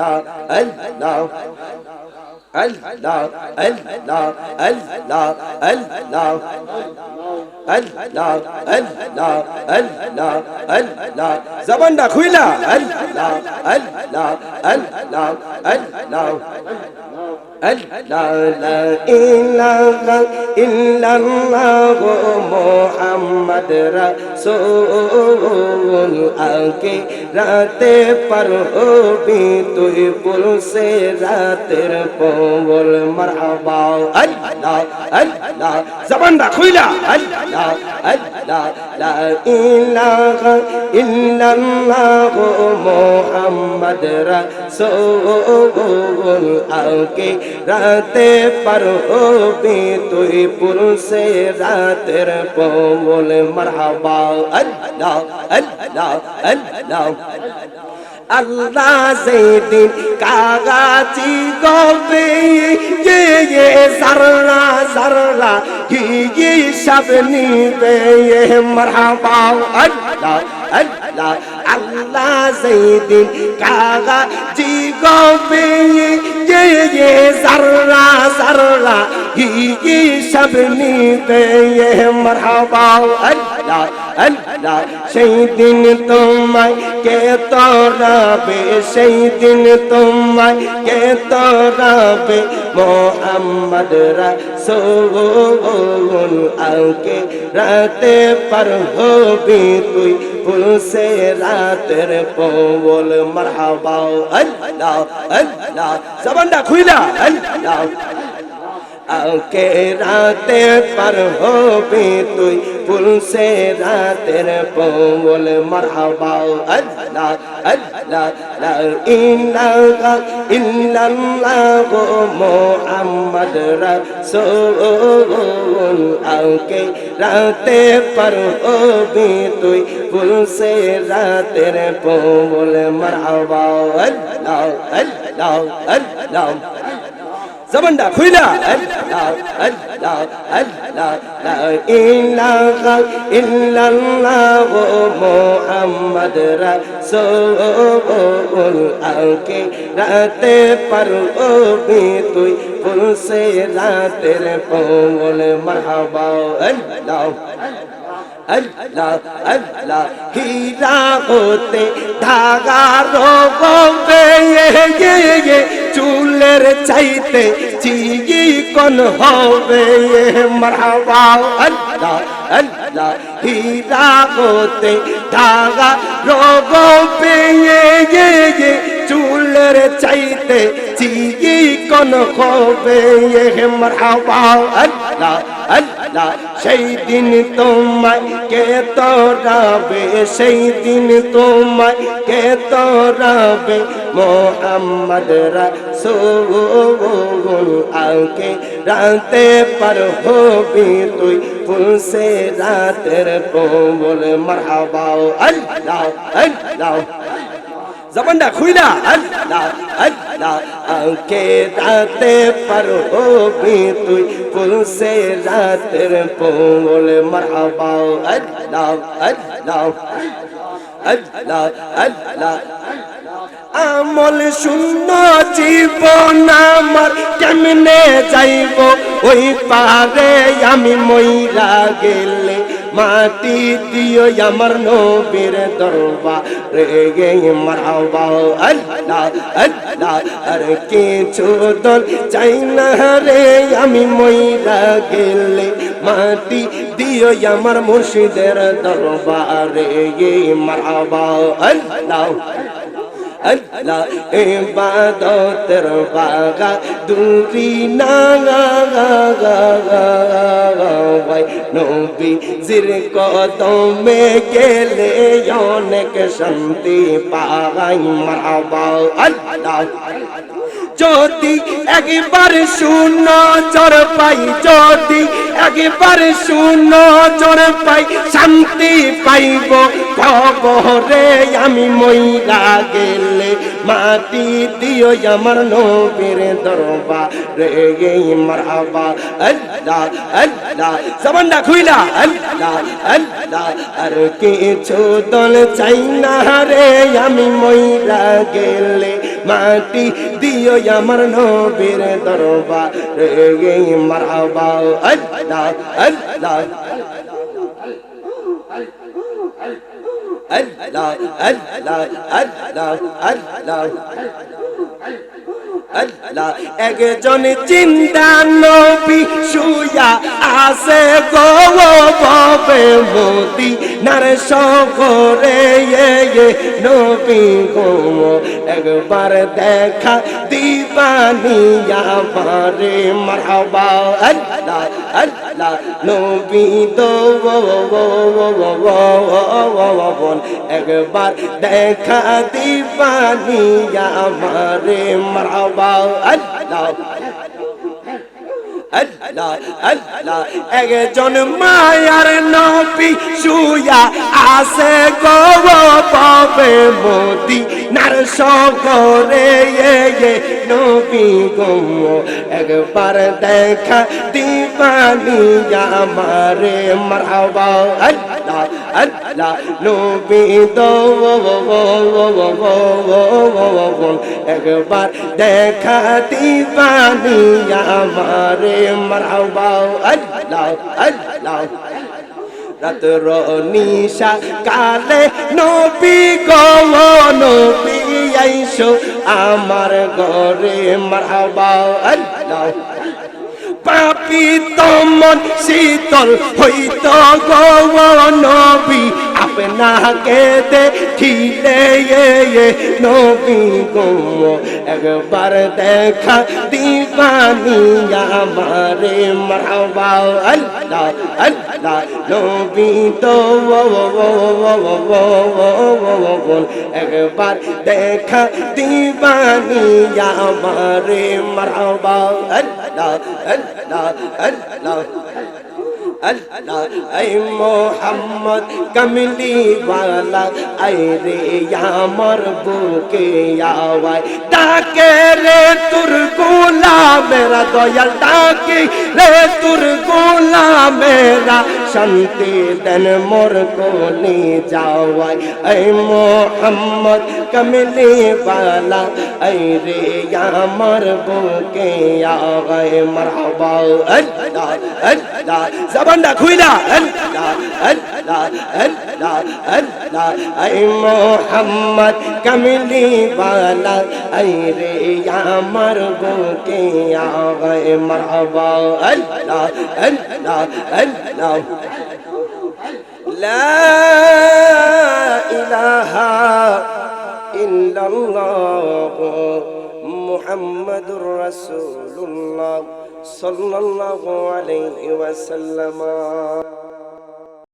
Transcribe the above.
Allah, Allah, Allah, Allah, Allah, Allah. জবানটা খুইলা আল্লাহ আল্লাহ আল্লাহ আল্লাহ মুহাম্মদ রাসূল আকে রাতে পার হবি তুই পুলসে রাতের পবল মারহাবা আল্লাহ আল্লাহ জবানটা খুইলা আল্লাহ আল্লাহ লা ইলাহা ইল্লাল্লাহ মুহাম্মদ রাসূল আকে রাতে পার হবি তুই পুরুষে রাতের পবল মারহাবা আল্লাহ আল্লাহ আল্লাহ আল্লাহ সেদিন কাগাচি গবে ইয়ে সারলা সারলা ইয়ে সব নিবে মরহাবা, আল্লাহ আল্লাহ আল্লাহ সেদিন কাগাচি গবে ইয়ে সারলা সারলা ইয়ে সব নিবে মরহাবা, আল্লাহ। আল্লাহ, সেই দিন তোমায় কে তোরাবে? সেই দিন তোমায় কে তোরাবে? মোহাম্মদ রাসূল আকে রাতে পার হবি তুই পুলসে রাতের পবল মারহাবা, আল্লাহ আল্লাহ, জবানটা খুইলা, আল্লাহ। আকে রাতে পার হবি তুই পুলসে রাতের পবল মারহাবা। আল্লাহ আল্লাহ লা ইলাহা ইল্লাল্লাহ মুহাম্মদ রাসূল আকে রাতে পার হবি তুই পুলসে রাতের পবল মারহাবা। আল্লাহ আল্লাহ আল্লাহ জবানটা খুইলা। মুহাম্মদ রাসূল আকে রাতে পার হবি তুই ফুলসে রাতের পবল মারহাবা আল্লাহ আল্লাহ আল্লাহ, হীরা হতে ধাগা রোগে চুলের চাইতে চিগি কোন হবে? মারহাবা আল্লাহ আল্লাহ, হীরা হতে ধাগা রোগ পেয়ে চুলের চাইতে চিগি কোন হবে? মারহাবা আল্লাহ আল্লাহ। সেই দিন তোমায় কে তোরাবে, সেই দিন তোমায় কে তোরাবে, মোহাম্মদ রাসূল আকে রাতে পার হবি তুই, ফুলসে রাতের পবল মারহাবা, আল্লাহ আল্লাহ জবানটা খুইলা আল্লাহ আল্লাহ। আকে রাতে পার তুই। ফুলসে রাতের পবল মারহাবা। আল্লাহ আল্লাহ আল্লাহ আল্লাহ। আমল শূন্য জীবন আমার কেমনে যাইব? ওই পারে আমি মইরা গেলে মাটি দিও আমার নবীর দরবা রে মারাবা আল্লাহ আল্লাহ, আর কিছু দল চাই না রে, আমি মইরা গেলে। মাটি দিও আমার মুর্শিদের দরবারে। মারাবা আল্লাহ আল্লাহ, এ ইবাদতের বাগা। দূরি না জির কদমে গেলে অনেক শান্তি পাই মারবা আল্লাহ যদি একবার শূন্য চর পাই যদি একবার শূন্য চর পাই, শান্তি পাইব কবরে আমি মইরা গেলে মাটি দিও আমার নবীর দরবা রে গে মারহাবা, আল্লাহ আল্লাহ, জবানটা খুইলা। আল্লাহ আল্লাহ, আর কিছু দল চাই না রে। আমি মইরা গেলে মাটি দিও আমার নবীর দরবার। রে মারহাবা আল্লাহ আল্লাহ একজন চিন্তা নবী শুয়া আসে গো বাবে মোদি নার শহরে নবী গো একবার দেখা দিবানিয়া বারে মারহাবা আল্লাহ আল্লাহ নবী দো একবার দেখা দিবানিয়া বারে মারহাবা আল্লাহ একজন মায়ার নবী শুয়া আসে গো পাবে মোদি নার সকরে নবী গো, একবার দেখা দিবানি আমারে মারহাবা। আল্লাহ আল্লাহ নবী দো একবার দেখা দিবানি আমারে মারহাবা আল্লাহ আল্লাহ। রাত নিশা কালে নবী গো, নবী আইসো আমার ঘরে মারহাবা আল্লাহ পাপি তমন শীতল হইত গো নবী। আপনাকে দেখিলে নবী গো একবার দেখা দিবানি আমারে মারহাবা আল্লাহ আল্লাহ নবী তো একবার দেখা দিবানি আমারে মারহাবা আল্লাহ আল্লাহ আল্লাহ আল্লাহ আই মোহাম্মদ কমলি ওয়ালা আই রে আমার বুকে আওয়ায়। ডাকে রে তুর গোলামেরা, দয়াল ডাকে রে তুর গোলামেরা। শান্তি দেন মোর কোলে যাওয়াই। এই মোহাম্মদ কমলি বালা, এই রে আমার বুকে আওয়ায় মারহাবা। আল্লাহ আল্লাহ জবানটা খুইলা। আল্লাহ আল্লাহ মোহাম্মদ কমলি বালা আই রে আমার বুকে আগে মারহাবা আল্লাহ আল্লাহ আল্লাহ لا إله إلا الله محمد رسول الله صلى الله عليه وسلم